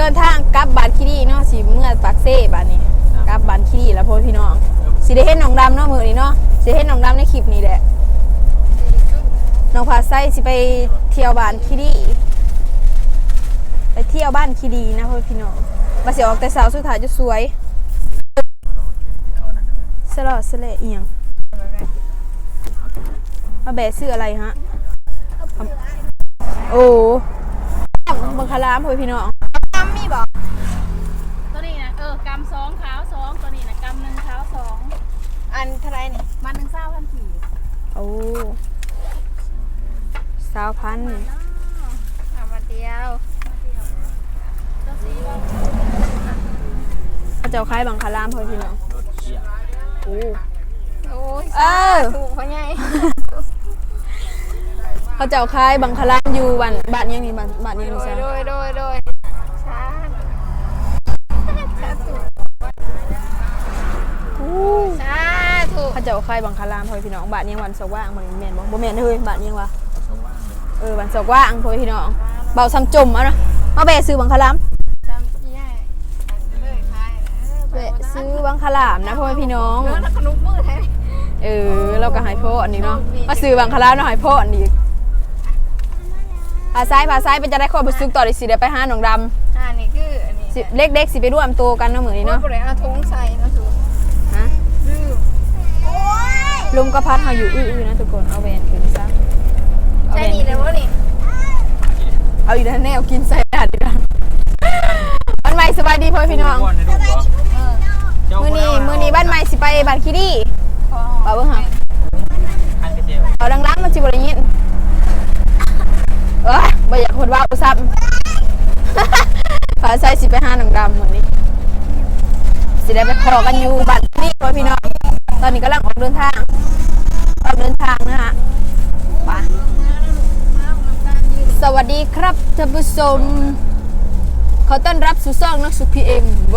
เดินทางกลับบ้านคิรีเนาะสิเมื่อปักเซ่บ้านนี้กลับบ้านคิรีแล้วพ่อพี่น้องสิได้เห็นน้องดำเนาะมื้อนี้เนาะสิได้เห็นน้องดำในคลิปนี้แหละน้องพาไส้สิไปเที่ยวบ้านคิรีไปเที่ยวบ้านคิรีนะพ่อพี่น้องมาสิออกแต่สาวสุดท้ายจะสวยสลอดสะเลเอียงมาแบะซื้ออะไรฮะ โอ้บังคลามพ่อพี่น้องำสองขาวสองตัวนี้นะกำหนึ่งขาวสองอันเท่าไรนี่มันหนึ่งเศร้าพันสี่โอ้สาวพันธุ์เอามาเดียวตัวสีว่าเขาเจ้าคล้ายบังคลามพ่อพี่น้องโอ้โอ้ยเออถูกเขาไงเขาเจ้าคล้ายบังคลามอยู่บ้านบ้านยังนี่บ้านบ้านยังโดนี่ยจ้ะโดยโดยโดย ถูกเขาเจ้าคล้ายบังคลามพ่อพี่น้องบ้านยังวันสกว่างบ่แม่นบ่บ่แม่นเฮ้ยบ้านยังวะเออบ้านสกว่างพ่อพี่น้องเบาซ้ำจมเอาเนาะมาแบะซื้อบังคลามจำที่ให้เลยคายเออแบะซื้อบังคลามนะพ่อพี่น้องเออแล้วขนมมือแท้เออเราก็ใหายพ่ออันนี้เนาะมาซื้อบังคลามเนาะใหายพ่ออันนี้พาซ้ายพาซ้ายเป็นจะได้ความรู้สึกต่อดิสิเดี๋ยวไปหาหนองดำอ่านี่คืออันนี้สิเล็กๆสิไปร่วมตัวกันเนาะเหมือนนี้เนาะเนาะบ่ได้เอาทงใส่เนาะถูก ฮะ ลืมโอ้ย ลมก็พัดเฮาอยู่อื้อๆนะทุกคนเอาแวนขึ้นซะเอาใช่แวนนี่เลยวะนี่เอาอีกแล้วแนวกินใส่ดาดอีกแล้วบ้านใหม่สบายดีพ่อพี่น้องเออมื้อนี้มื้อนี้บ้านใหม่สิไปบ้านคีรีขอเอาเบิ่งหา เอาดังๆมันสิบ่ได้ยินเอ้ยบ่อยากพูดว่าอุซับพาใส่สิไปหาหนังดำมื้อนี้ สิได้ไปขอกันอยู่บ้านคีรีพ่อพี่น้อง ตอนนี้กำลังออกเดินทาง ออกเดินทางนะฮะไปสวัสดีครับท่านผู้ชมขอต้อนรับสู่ซ่องนักสุขพีเอ็มเ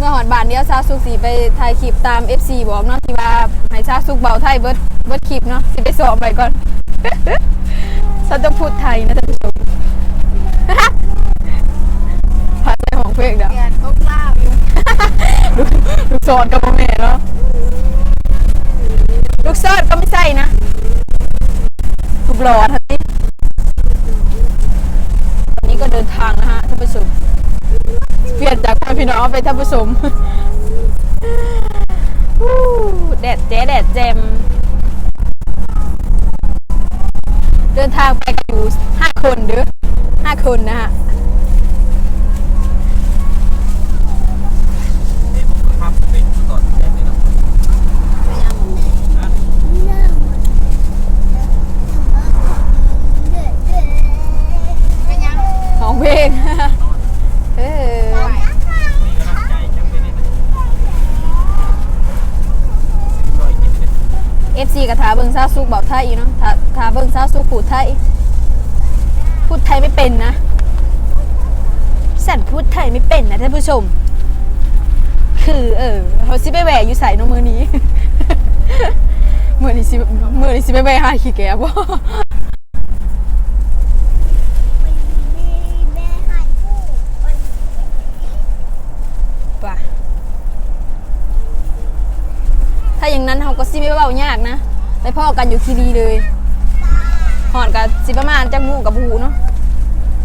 มื่อหอนบานเดียวซาสุกสีไปถ่ายคลิปตาม FC บอกเนาะที่ว่าให้ซาสุกเบาไทยเบิร์ดเบิร์ดคลิปเนาะสิไปสอบไปก่อนฉันต้องพูดไทยนะท่านผู้ชมภาษาของเพลงเด้อ ลี่ยนทกลาบอยู่กลูกศรกับพ่อแม่เนาะลูกศรก็ไม่ใช่นะลูกหลอดทันทีตอนนี้ก็เดินทางนะฮะท่านผู้ชมเปลี่ยนจากพ่อพี่น้องเป็นท่านผู้ชมแดดเจ๊แดดแจมเดินทางไปกันอยู่ห้าคนเด้อห้าคนนะฮะ เป็น ยังของเพลงเออเอฟซีกับทาเบิงซาซุกบอกไทยอยู่เนาะทาทาเบิงซาซุกพูดไทยพูดไทยไม่เป็นนะสันพูดไทยไม่เป็นนะท่านผู้ชม คือเออเขาสิไปแหวอยู่ใส่นมือนี้ มือนี้สิมือนี้สิไปแหวหาขี้แก่บ่ ป่ะถ้าอย่างนั้นเขา ก็สิไม่เบายากนะไปพ่อกันอยู่คีรีเลยหอนกับสิประมาณจังมูกับบูเนาะ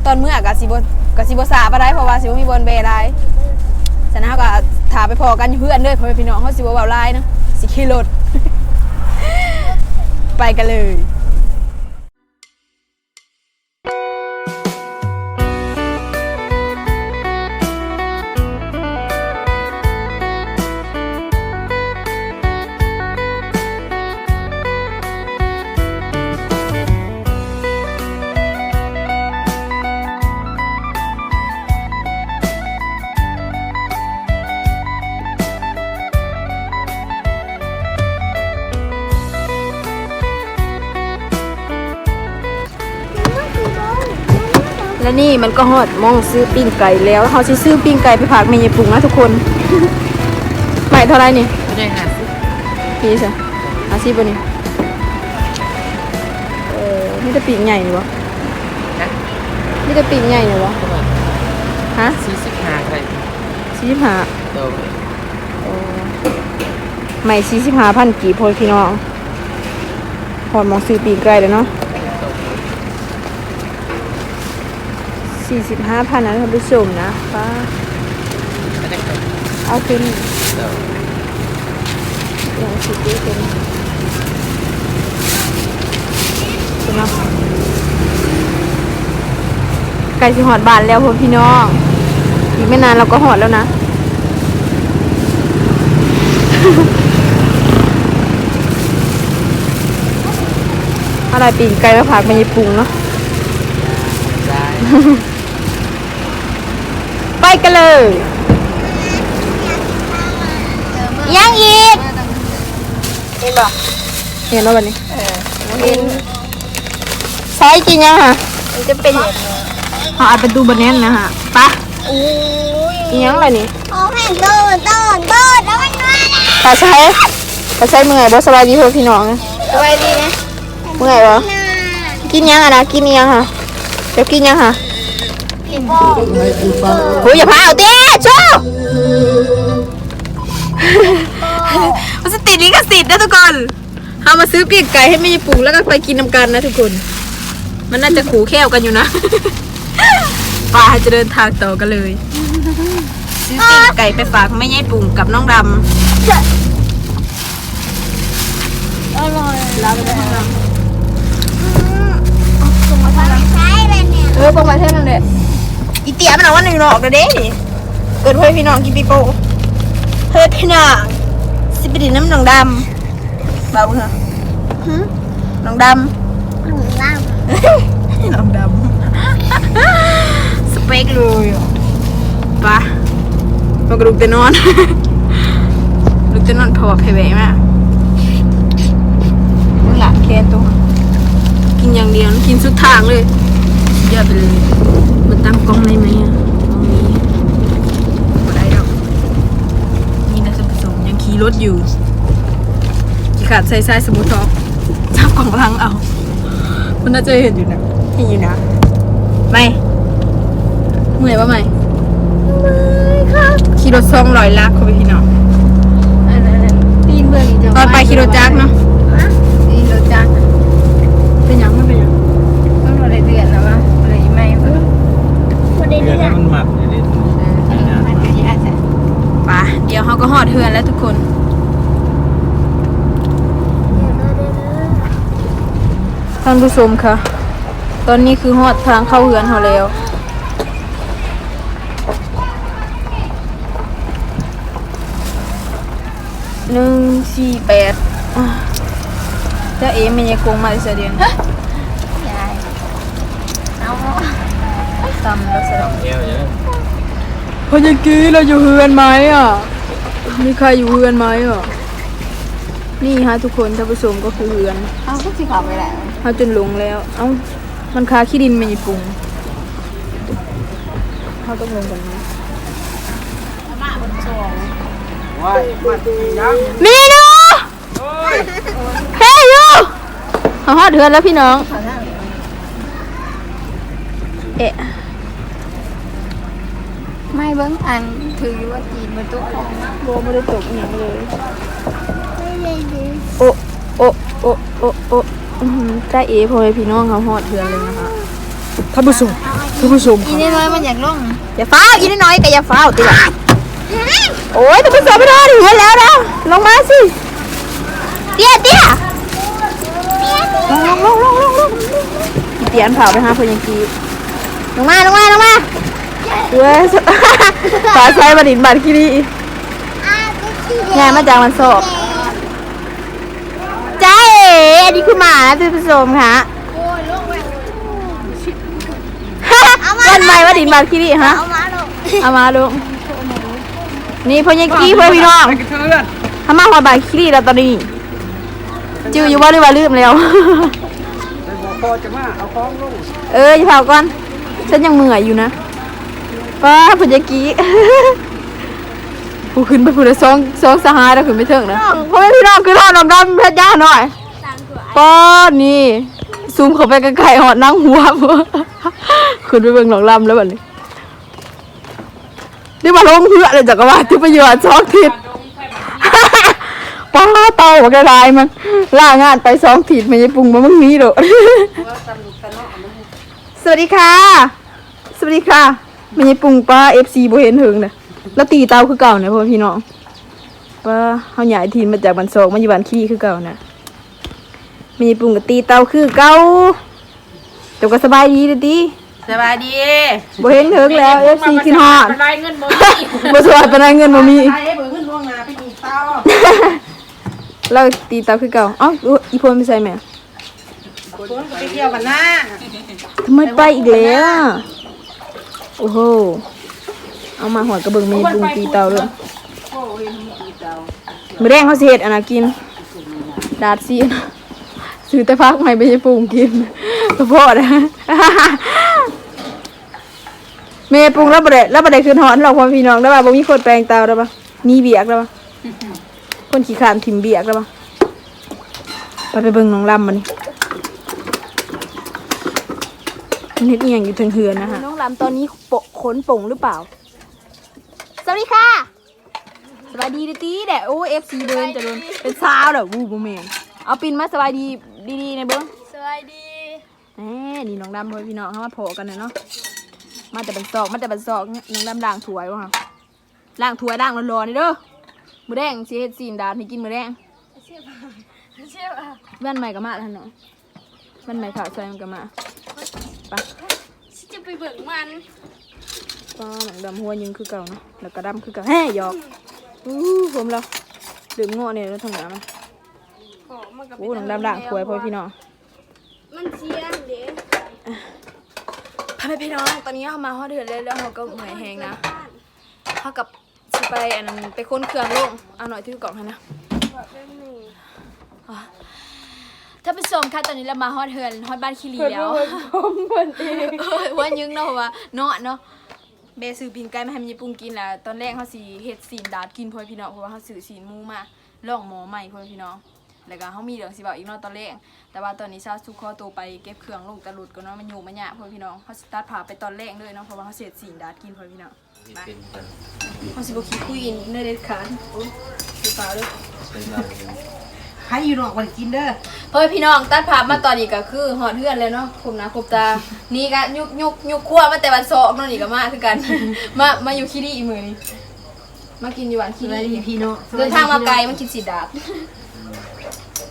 ตอนเมื่อกับสิบกับสิบสาไปได้เพราะว่าสิบมีบอลเบได้ฉะนั้นเขาก็ถาไปพอกันอยู่เพื่อนเลยพ่อพี่น้องเขาสิบเบาไล่นะสิขี่รถไปกันเลย และนี่มันก็ฮอดมองซื้อปิ้งไก่แล้วเขาสิซื้อปิ้งไก่ไปฝากแม่ยายปุงนะทุกคน ใหม่เท่าไหรนี่ไม่ได้หาซื้อนี่สิอาชีพบ่นี่เออนี่จะปิ้งใหญ่นี่วะนี่จะปิ้งใหญ่นี่วะฮฮะสี่สิบห้าใครสี่สิบห้าโดยใหม่สี่สิบห้าพันกี่พลพี่น้องพอดหมองซื้อปีกไกลแล้วเนาะ สี่สิบห้าพันนะท่านผู้ชมนะป้าเอาขึ้นโดยอย่างสิบปีเป็นเป็นเนาะไก่สิหอดบานแล้วพวกพี่น้อง อีกไม่นานเราก็หอดแล้วนะอะไรปีนไก่มาผักมันยีปุงเนาะ กันเลยยังอีกเห็นบ่เห็นแล้ววันนี้เห็นใช้จริงยังฮะมันจะเป็นเขาอัดประตูบนแน่นนะฮะปะอู้ยอีหยังอะไรนี่โอ้แม่โดดโดดโดดแล้วมันมาแล้วตาใช้ตาใช้เมื่อยบ่สบายดีพวกพี่น้องนะสบายดีนะเมื่อยบ่น่ากินยังอะนะกินยังฮะเดี๋ยวกินยังฮะ กินบ่โอ้ยอย่าพาเอาเต้โชว์มันจะติดลิขสิทธิ์นะทุกคนเอามาซื้อปีกไก่ให้แม่ยายปลูกแล้วก็ไปกินน้ำกันนะทุกคน มันน่าจะขู่แค่วกันอยู่นะป่าจะเดินทางต่อกันเลย ซื้อปีกไก่ไปฝากแม่ยายปุ่งกับน้องดอร่อยำแล้วไปได้น้องส่งมาทางใช้เลยเนี่ยเออปงมาเท่านั้นเลย อีเตี๋ยมันเอาวันหนึ่งหนอกเด้อเด้นี่เกิดเพื่อพี่น้องกินปีโป้เฮ้ยพี่น้องสิบดินน้ำหนองดำเบาเหรอน้องดำหนูล่างน้องดำสเปกเลยอะปะมากระดูกแต่นอนลูกจะนอนพอเพย์แบมากมึงหลับแค่ตัวกินอย่างเดียวนะกินสุดทางเลยเยอะไปเลยมันตั้งกล้องได้ไหมอะตรงนี้บ่ได้หรอกนี่นะจะผสมยังขี่รถอยู่ขี่ขาดใส่ใส่สมุทท็อกจับกล่องลังเอา มันน่าจะเห็นอยู่นะเห็นอยู่นะ ไม่เมื่อยปะไม่ขี่รถซองลอยลักเข้าไปพี่น้องอันนั้นปีนเบื้องจะตอนไปขี่รถจักรเนาะปีนรถจักรเป็นหยังไม่เป็นหยังต้องรอได้เดือนแล้ววะอะไรไม่เพิ่งพอได้ เดืเดือนนให้มันหมักเลยดิมันก็ยากแต่ป่ะเดี๋ยวเขาก็หอดเทือนแล้วทุกคน ท่านผู้ชมค่ะ ตอนนี้คือหอดทางเข้าเฮือนเขาแล้วหนึ่งสี่แปดอะเจ้าเอ๋มันยังคงมาอีกเสียเดียน ยายเอา ตำแล้วเสร็จเที่ยวเยอะพอยังกี้เราอยู่เฮือนไหมอะ มีใครอยู่เฮือนไหมอะ นี่ฮะทุกคนท่านผู้ชมก็คือเฮือนเอาพวกที่ขับไปแล้วเขาจนหลงแล้ว เอ้า มันคาขี้ดินมันญี่ปุ่งเขาต้องลงกันไหมว้ายมายังมีดูเฮ้ยยูเขาฮอดเฮือนแล้วพี่น้อง เอ๊ะ ไม่เบิ้งอันถือว่าจีนมาตุกของโบไม่ได้ตกอย่างเลย ไม่ได้ดีโอะโอะโอะโอะโอะอื้อหือจ้าเอ๋พ่อแม่พี่น้องเขาฮอดเฮือนเลยนะคะท่านผู้ชมท่านผู้ชมอีน้อยมันอยากลงอย่าฟ้าวอีน้อยๆก็อย่าฟ้าวติละโอ้ยท่านผู้ชมไม่ได้เฮือนแล้วนะลงมาสิเตี้ยเตี้ยลงลงลงลงลงเตี้ยนเผาไปหาพ่อยังกีลงมาลงมาลงมา เว้ยฟ้าใช้บัดินบัดคิรีงานมาจากมันโศกจ้าเอ๋อันนี้คือหมานะท่านผู้ชมค่ะโอ้ยลงไปวันใหม่ว่าดินบาคิริฮะ เอามาลงเอามาดูนี่พ่อยังกี้เพื่อนพี่น้องไปกระเทือนทำมาหอบาคิริแล้วตอนนี้จืออยู่ว่าหรือว่าลืมแล้วไปบอกพ่อจะมาเอาของลงเอออย่าเผาก่อนฉันยังเหมื่อยอยู่นะ ป้าพ่อยังกี้ ผู้ขึ้นไปผู้ละสองสองสหายแล้วขึ้นไปเถิงนะพ่อแม่พี่น้องคือทอดน้ำดำเพชรย่าหน่อยป้อนนี่ซูมเข้าไปใกล้ๆหอดนั่งหัวขึ้นไปเบิ่งหลอกลำแล้วบัดนี้เดี๋ยวมาลงเพื่อเลยจักรวาลที่ประโยชน์สองทิศป้าเต่าบอกกระไรมันล่างานไปสองทิศไม่ใช่ปรุงมามึงนี้หรอกสวัสดีค่ะ สวัสดีค่ะ ไม่ใช่ปรุงป้าเอฟซีโบเห็นถึงนะแล้วตีเตาคือเก่าเนี่ยพ่อพี่น้องป้าเขาใหญ่ทีมมาจากบันโศกมาอยู่บ้านขี้คือเก่านะไม่ใช่ปรุงกับตีเตาคือเก่าแต่ก็สบายดีเด้อตีสบายดีโบเห็นถึงแล้วเอฟซีคิดฮอดรายเงินบ่มีบ่สวยปานใดเงินบ่มีใครให้เบิกขึ้นล่วงหน้าไปกี่เต้าเราตีเตาคือเก่าเอ้าอีพลไม่ใส่แม่คนไปเที่ยวกันนะทำไมไปอีกแล้วอะ โอ้โห เอามาหัวกระเบื้องมีปรุงตีเตาเลยมือแดงเขาสิเฮ็ดอันน่ะกิน ดาดซีนะซื้อแต่พักใหม่ไปให้ปรุงกินกระเพาะนะเมย์ปรุงแล้วบ่ได้แล้วบ่ได้คืนหอนหรอกพ่อพี่น้องแล้วว่าบ่มีคนแปลงเตาแล้วปะมีเบียกแล้วปะคนขี้ขานถิ่มเบียกแล้วปะไปไปเบิ่งน้องลำมันนี่ มันเฮ็ดอีหยังอยู่เทิงเฮือนนะคะน้องลำตอนนี้โปะขนป่งหรือเปล่า สวัสดีค่ะ สวัสดีดิตีแดดโอ้เอฟซีเดินจะโดนเป็นสาวเด้อวูบ่แม่นเอาปินมาสวัสดีดีๆในเบิ้งสวัสดีแหมนี่น้องดำเพื่อนพี่น้องเข้ามาโผล่กันเลยเนาะมาแต่เป็นซอกมาแต่เป็นซอกเนี่ยน้องดำล้างถ้วยวะค่ะล้างถ้วยล้างร้อนๆนี่เด้อมื้อแดงสิเฮ็ดซีนดาดให้กินมื้อแดงเชื่อป่ะเชื่อป่ะแว่นใหม่ก็มาท่านเนาะแว่นใหม่ขาวใส่มันก็มา ไปฉันจะไปเบิกมันก็หนังดำหัวยิงคือเก่าเนาะแล้วก็ดำคือเก่าแฮ่หยอกอู้ผมเราดื่มงอเนี่ยแล้วทางหนามันขอมันกับอู้หนังดำด่างถวยพ่อพี่น้องมันเชียงเด้พ่อแม่พี่น้องตอนนี้เขามาฮอดเดือนเลยแล้วเขาก็เหนื่อยแหงนะเขากับสิไปอันนั้นไปค้นเครื่องลงเอาหน่อยที่กล่องให้นะอะ ถ้าผู้ชมค่ะตอนนี้เรามาฮอดเฮือนฮอดบ้านคีรีแล้วเออวันยึงเนาะเพราะว่าเนาะเนาะเบซื้อปิงไก่มาให้มันยายปรุงกินแล้วตอนแรกเขาสิเฮ็ดซีนดาดกินพ่อพี่น้องเพราะว่าเขาซื้อซีนหมูมาลองหมอใหม่พ่อพี่น้องแล้วก็เขามีเรื่องสิบอกอีกเนาะตอนแรกแต่ว่าตอนนี้ซาสุขอตัวไปเก็บเครื่องลงตะลุดก็เนาะมันอยู่มันยากพ่อพี่น้องเขาสตาร์ทผ่าไปตอนแรกเลยเนาะเพราะว่าเขาเสร็จซีนดาดกินพ่อพี่น้องไปเขาสิบ่คิดคุยอินเนอร์เด็ดขาดโอ้ยดูเปล่าเด้อ ใครอยู่นอกวันกินเด้อเฮ้ยพี่น้องตัดภาพมาตอนนี้ก็คือหอดเฮือนเลยเนาะคมหนาคมตา นี่ก็ยุกยุกยุกขั้วมาแต่วันโซอกเนาะนี่ก็มาคือกัน มามาอยู่คีรีอีมือนี่มากินอยู่หวานคีสวัสรีดีพี่น้องเดินทางมาไกลมากินสีดาด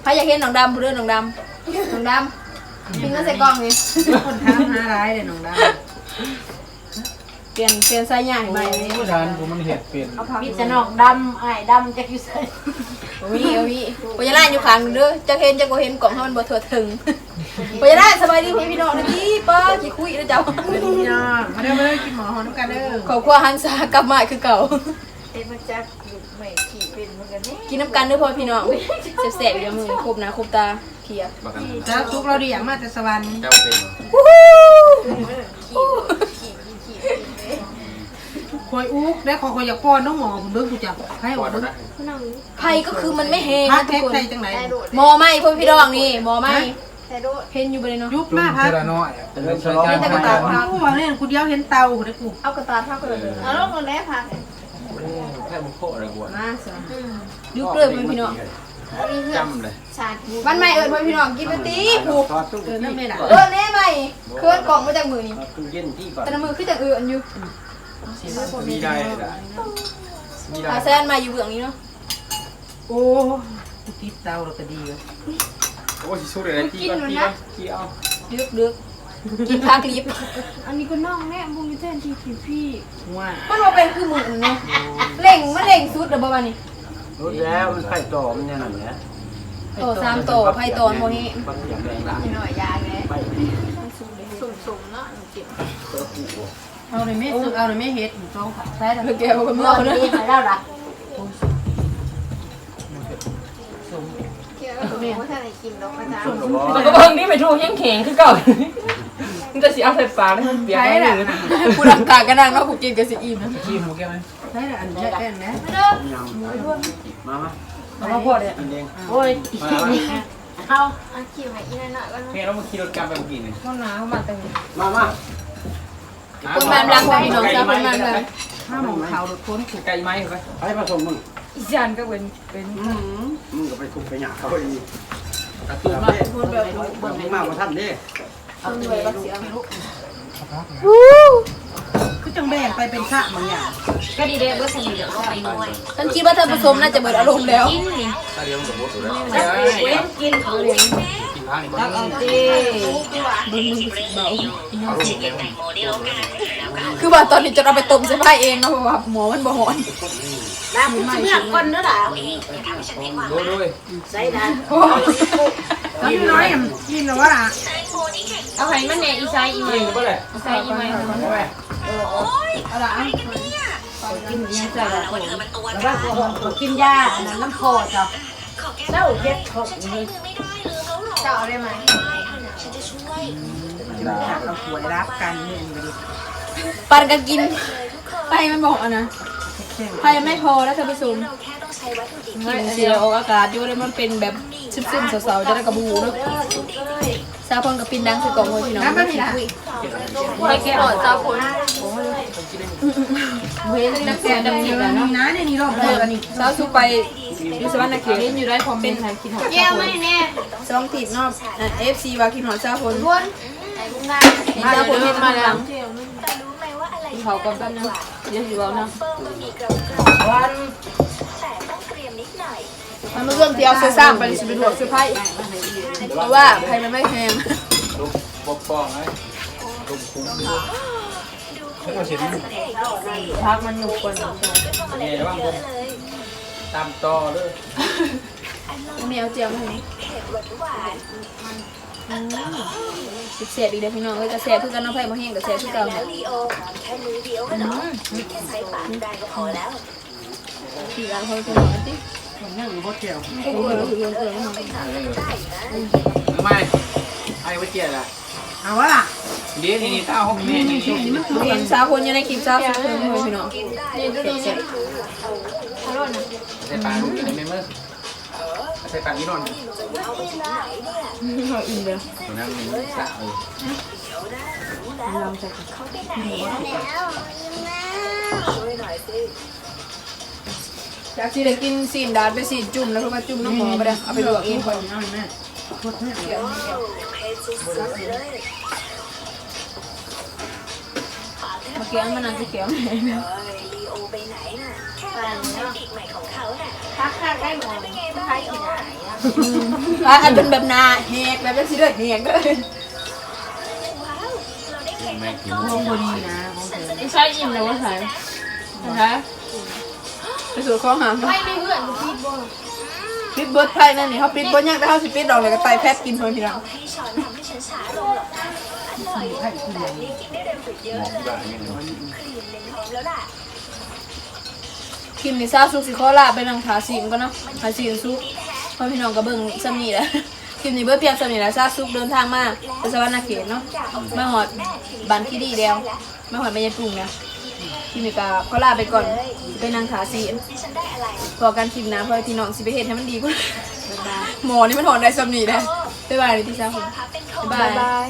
ใครอยากเห็นน้องดำพูดเรื่องน้องดำน้องดำปิ้งก็ใส่กล้องนี่คนถามหาร้ายเลยน้องดาวเปลี่ยนเปลี่ยนไซส์ใหญ่ใหม่เลยผู้ทานผมมันเห็ดเป็นเอาผักมีแต่น้องดำไอ้ดำจะอยู่ใส่โอ้ยเอาพี่ปยาล่าอยู่ข้างหนึงเด้อจะเห็นจะก็เห็นกล่องให้มันบ่ทั่วถึงปยาล่าสบายดีพี่น้องนะพี่ป้าขี้คุยนะเจ้าสวัสดีพี่น้องมาเด้อมาเด้อกินหมอหอมกันเด้อขอบคุณฮันซากลับมาคือเก่า เอ็มมาจักอยู่ไม่ขี่เป็นเหมือนกันนี่กินน้ำกันเด้อพ่อพี่น้องแสบๆอยู่ในมือครบนะครบตาเคลียร์บักกันแล้วทุกเราดีอย่างมาแต่สวรรค์เจ้าเป็น คอยอุ๊กได้ขอคอยอยากป้อนน้องหมอผมเบิ่งกูจักให้ปอออดกเบิ่งนะไพ่ก็คือมันไม่แห้งพักนะทุแท็กกคนใส่จังไหนหมอไหมพ่อพี่น้องนี่หมอไหมเห็นอยู่บนเลยเนาะยุบมาพักเทระน้อยเป็นเรื่องใช้จานแต่กระตาพักกูว่าเนี่ยกูเดียวเห็นเตาได้กูเอากระตาพักเลยเอาลงคนแรกพักแค่บุกโคอะไรกว่ามาสิยุบเลยพ่อพี่น้องจำเลยวันใหม่เอิญพ่อพี่น้องกินไปตีผูกทอดตู้เออนั่นไม่ล่ะเออแน่ใหม่เคลื่อนกล่องมาจากมือนี่ตู้เย็นที่ก่อนแต่ละมือคือจากเอิญอยู่ มีได้มีได้อาแซนมาอยู่เบื้องนี้เนาะโอ้กูติดเตาแล้วก็ดีเลยโอ้ยสู้เลยที่ก่อนที่ก่อนที่เอาดึกดึกกินพักลิฟอันนี้ก็น้องแน่บุญอยู่แทนที่พี่พี่ว่ามันมาเป็นคือมือเนาะเล่งมันเล่งสุดเด้อบ่บานี่รู้แล้วมันไข่ตอมเนี่ยนั่นแหละโตสามโตไพ่โตนโมเฮบางอย่างแรงหลังหน่อยยาเลยไปสุ่มๆเนาะเจ็บ เปิดหูเอาเลยไม่ซื้อเอาเลยไม่เฮ็ดอยู่สองขาใช่แล้วเธอแกบอกกับเมื่อเนาะแล้วล่ะเกี่ยวกับตัวว่าถ้าไหนกินดอกกระจาส่วนกระบอกมันก็เบิ่งนี่ไปทูยังแข็งคือเก่ามันจะสิเอาใส่ปากให้มันเปียกใช่ให้แล้วเลยกูดังกากระดังเนาะกูกินกับสิอิ่มนะขี้หมูแก้ไหมใช่แล้วอันนี้แค่นั้นยำมามาเอามาพอดเนี่ยอันเองโอ้ยมามาเอาอันคิวให้อีนั่นหน่อยก็เฮ้ยเรามาขี่รถกลับไปเมื่อกี้นี่ห้องน้ำเข้ามาตั้งนี้มามา คนแบบรังของพี่น้องชาวคนนั้นเลยถ้าหมองเขาหลุดพ้นไกลไหมไปให้ผสมมึงอีจานก็เป็นเป็นมึงก็ไปทุบไปหยาเขาอีกกระตุ้นมาพูดแบบเบิ่งมากกว่าท่านเด้เอาเลยบักเสียไม่รู้คือจังแบ่งไปเป็นชะบางอย่างก็ดีเด้เบอร์สนิทเดี๋ยวใส่หน่อยฉันคิดว่าท่านผู้ชมน่าจะเบิดอารมณ์แล้วถ้าเดี๋ยวมันสมมติถูกแล้วเว้นกินเขาเลี้ย งกินข้าวนี่แล้วเอาเจ้คือว่าตอนนี้จะเอาไปต้มใส่ผ้าเองเนาะเพราะว่าหมอมันบ่หอนน้ำมันเมื่อคนเนื้อหนาดูด้วยใส่น้ำกินน้อยกินหรือว่าเอาให้มันแน่อีไซอีไมยิงก็เลยอีไซอีไม่เอาไปกินยังใส่แบบคนแล้วก็กินยาอันนั้นน้ำคอจ้ะเจ้าเย็ดเขานี่ เจ้าได้ไหมเราป่วยรับกันเนี่ยไปดิปันกันกินไปมันบอกอะนะไพ่ไม่พอแล้วท่านผู้ชมกินเสียออกอากาศอยู่เลยมันเป็นแบบ ซึมๆเสาๆจะได้กระบูเนาะซาพอนกับปินดังใส่กล่องเลยพี่น้องไม่ผิดคุยไปแกะหลอดเจ้าคนเว้ยนักแสดงนี่แหละเนาะน้าเนี่ยนี่รอบเดียวกันนี่สาวสุไปอยูสวรรณเขตเล่นอยู่ได้คอมเมนต์ใครคิดหอแก้วไม่แน่สองติดเนาะเอฟซีว่ากินหอดซาพนวนไหนบุ้งงานนี่ซาพนเฮ็ดมาแล้วเขาก็แป๊บนึงเดี๋ยวสิเอานะวัน มันมาเรื่องที่เอาเสื้อซ้ำไปสิไปลวกเสื้อผ้าอีกเพราะว่าไพ่มันไม่แพงลูกปกป้องไอ้ลูกคุ้มแล้วก็เสียดีพักมันหนุกกว่าไงบ้างผมตามต่อเลยแมวเจียวมาให้สิบเสียบอีกเด้อพี่น้องเอ้ยกระแสคือกันน้องไผ่มาแห้งกระแสคือเก่าเนี่ยสี่ล้านคนพี่น้องอันที่ผ มนั่งอยู่บนเที่ยวพวกเออคือเออมาไม่ไอ้ไว้เจียละเอาวะล่ะเดี๋ยวนี่เต้าห้องแม่นี่นี่เห็นสาวคนอยู่ในคลิปสาวสุดเพิ่มเลยพี่น้องนี่ดูดูนี่ใส่ปากลูกนี่ไม่เมื่อใส่ปากนี่นอนเขาอินเลยตรงนั้นมันสะเลยอยากสิได้กินซีนดาดไปซีนจุ่มแล้วก็มาจุ่มน้ำหมอไปเลยเอาไปลวกเองคนเอาแม่โคตรแม่มาเกี้ยมันนั่งเกี้ยวพักข้างได้หมดใครกินอะไรอะอันเป็นแบบนาแหกแบบเป็นสีเลือดแหกเลยแม่กินพวกพอดีนะของเธออีไซอิ่มเลยว่าไซนะคะ สู่ข้อหามไม่ไม่เพื่อนกูคิดบ่ปิดเบิร์ดไพ่นั่นนี่เขาปิดเบิร์ดยังแต่เขาสิปิดดอกเลยก็ไตแพทกินเพิ่มทีหลังหมอกบ้าอย่างเงี้ยกินนี่ซาซุกสิข้อลาไปนังขาซีมก็เนาะขาซีมซุกพ่อพี่น้องก็เบิ่งซ้ำนี่แหละกินนี่เบิร์ดเพียงซ้ำนี่แหละซาซุกเดินทางมาไปสวรรณเขตเนาะมาหอดบันคีดีแล้วมาหอดไม่ยายปรุงนะ กินนี่ก็ข้อลาไปก่อนสิไปนั่งขาซีมพอการคลิปนะเพราะพี่น้องสิไปเห็นให้มันดีกว่าหมอนี่มันหอนได้ซ้ำนี่แหละบ๊ายบายเลยที่ซาคุณบ๊ายบาย